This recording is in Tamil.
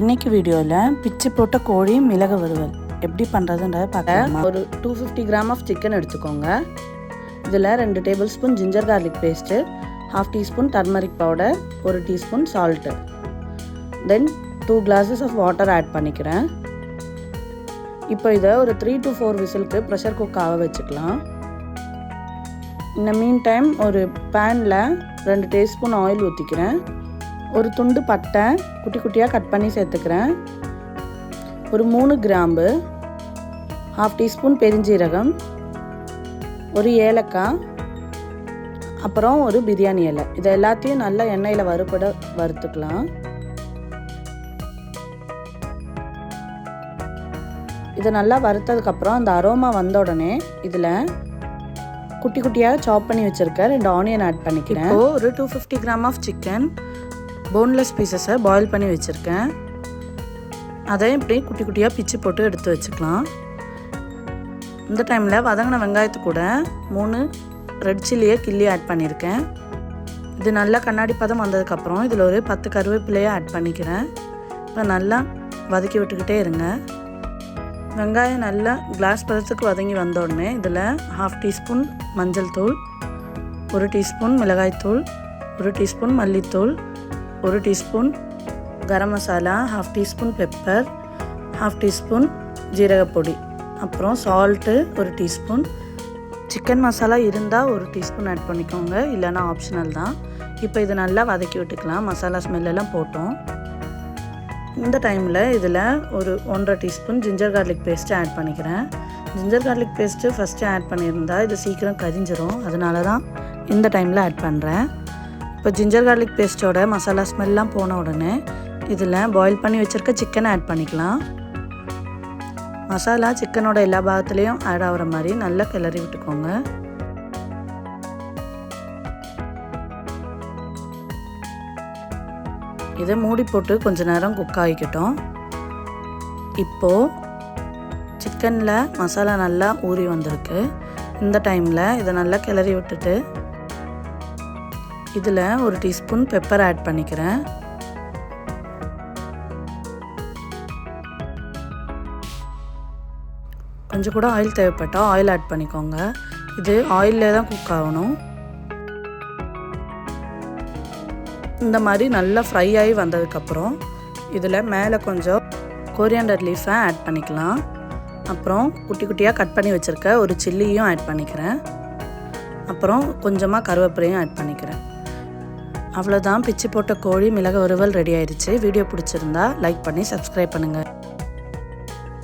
இன்னைக்கு வீடியோவில் பிச்சு போட்ட கோழி மிளகு வறுவல். எப்படி பண்ணுறதுன்றத பார்க்கலாம். ஒரு two fifty gram of chicken எடுத்துக்கோங்க. இதில் ரெண்டு tablespoon ginger garlic paste half teaspoon turmeric powder ஒரு teaspoon salt then two glasses of water add பண்ணிக்கிறேன். இப்போ இதை ஒரு த்ரீ டு ஃபோர் விசிலுக்கு ப்ரெஷர் குக் ஆக வச்சுக்கலாம். இந்த மீன் டைம் ஒரு பேனில் ரெண்டு டீஸ்பூன் ஆயில் ஊற்றிக்கிறேன் ஒரு துண்டு பட்டை குட்டி குட்டியாக கட் பண்ணி சேர்த்துக்கிறேன். ஒரு மூணு கிராம்பு ஹாஃப் டீஸ்பூன் பெருஞ்சீரகம் ஒரு ஏலக்காய் அப்புறம் ஒரு பிரியாணி இலை. இதை எல்லாத்தையும் நல்லா எண்ணெயில் வறுபட வறுத்துக்கலாம். இதை நல்லா வறுத்ததுக்கப்புறம் அந்த அரோமா வந்த உடனே இதில் குட்டி குட்டியாக சாப் பண்ணி வச்சுருக்க ரெண்டு ஆனியன் ஆட் பண்ணிக்கிறேன். ஒரு two fifty gram of chicken boneless பீசஸை boil பண்ணி வச்சுருக்கேன். அதையும் இப்படி குட்டி குட்டியாக பிச்சு போட்டு எடுத்து வச்சுக்கலாம். இந்த டைமில் வதங்கின வெங்காயத்து கூட மூணு ரெட் சில்லியை கிள்ளி ஆட் பண்ணியிருக்கேன் இது நல்லா கண்ணாடி பதம் வந்ததுக்கப்புறம் இதில் ஒரு பத்து கருவேப்பிலையை ஆட் பண்ணிக்கிறேன். இப்போ நல்லா வதக்கி விட்டுக்கிட்டே இருங்க. வெங்காயம் நல்லா கிளாஸ் பதத்துக்கு வதங்கி வந்தோடனே இதில் ஹாஃப் டீஸ்பூன் மஞ்சள் தூள் ஒரு டீஸ்பூன் மிளகாய்த்தூள் ஒரு டீஸ்பூன் மல்லித்தூள் ஒரு teaspoon garam masala half teaspoon pepper half teaspoon ஜீரகப்பொடி அப்புறம் சால்ட்டு ஒரு டீஸ்பூன். சிக்கன் மசாலா இருந்தால் ஒரு டீஸ்பூன் ஆட் பண்ணிக்கோங்க. இல்லைன்னா ஆப்ஷனல் தான். இப்போ இது நல்லா வதக்கி விட்டுக்கலாம். மசாலா ஸ்மெல்லெல்லாம் போட்டோம். இந்த டைமில் இதில் ஒரு ஒன்றரை teaspoon ginger garlic paste add பண்ணிக்கிறேன். Ginger garlic paste first add பண்ணியிருந்தா இது சீக்கிரம் கரிஞ்சிரும். அதனால தான் இந்த டைமில் ஆட் பண்ணுறேன் இப்போ ஜிஞ்சர் கார்லிக் பேஸ்ட்டோட மசாலா ஸ்மெல்லாம் போன உடனே இதில் பாயில் பண்ணி வச்சுருக்க சிக்கனை ஆட் பண்ணிக்கலாம். மசாலா சிக்கனோட எல்லா பாகத்துலேயும் ஆட் ஆகிற மாதிரி நல்லா கிளறி விட்டுக்கோங்க. இதை மூடி போட்டு கொஞ்ச நேரம் குக் ஆகிக்கிட்டோம். இப்போது சிக்கனில் மசாலா நல்லா ஊறி வந்திருக்கு. இந்த டைமில் இதை நல்லா கிளறி விட்டுட்டு இதில் ஒரு டீஸ்பூன் பெப்பர் ஆட் பண்ணிக்கிறேன். கொஞ்சம் கூட ஆயில் தேவைப்பட்டால் ஆயில் ஆட் பண்ணிக்கோங்க. இது ஆயிலே தான் குக் ஆகணும். இந்த மாதிரி நல்லா ஃப்ரை ஆகி வந்ததுக்கப்புறம் இதில் மேலே கொஞ்சம் கொரியாண்டர் லீஃபை ஆட் பண்ணிக்கலாம். அப்புறம் குட்டி குட்டியாக கட் பண்ணி வச்சுருக்க ஒரு சில்லியும் ஆட் பண்ணிக்கிறேன். அப்புறம் கொஞ்சமாக கருவேப்பிலையும் ஆட் பண்ணிக்கிறேன். அவ்வளோதான் பிச்சு போட்ட கோழி மிளகு உருவல் ரெடி ஆயிடுச்சு. வீடியோ பிடிச்சிருந்தா லைக் பண்ணி சப்ஸ்கிரைப் பண்ணுங்கள்